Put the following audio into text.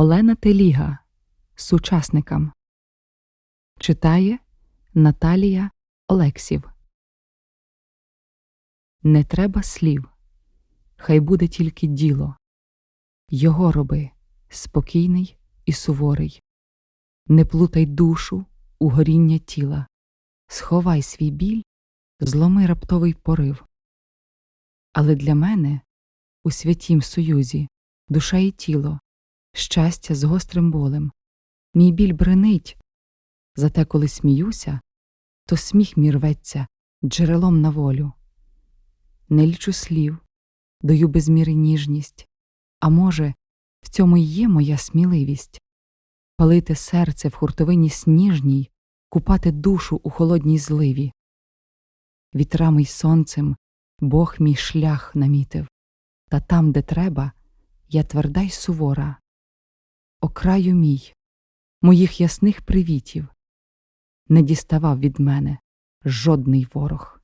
Олена Теліга Сучасникам Читає Наталія Олексів Не треба слів, хай буде тільки діло. Його роби спокійний і суворий. Не плутай душу у горіння тіла, сховай свій біль, зломи раптовий порив. Але для мене у святім союзі душа і тіло, щастя з гострим болем. Мій біль бренить, зате коли сміюся, то сміх мій рветься джерелом на волю. Не лічу слів, даю без міри ніжність, а може, в цьому й є моя сміливість палити серце в хуртовині сніжній, купати душу у холодній зливі. Вітрами й сонцем Бог мій шлях намітив, та там, де треба, я тверда й сувора. О краю мій, моїх ясних привітів, не діставав від мене жодний ворог.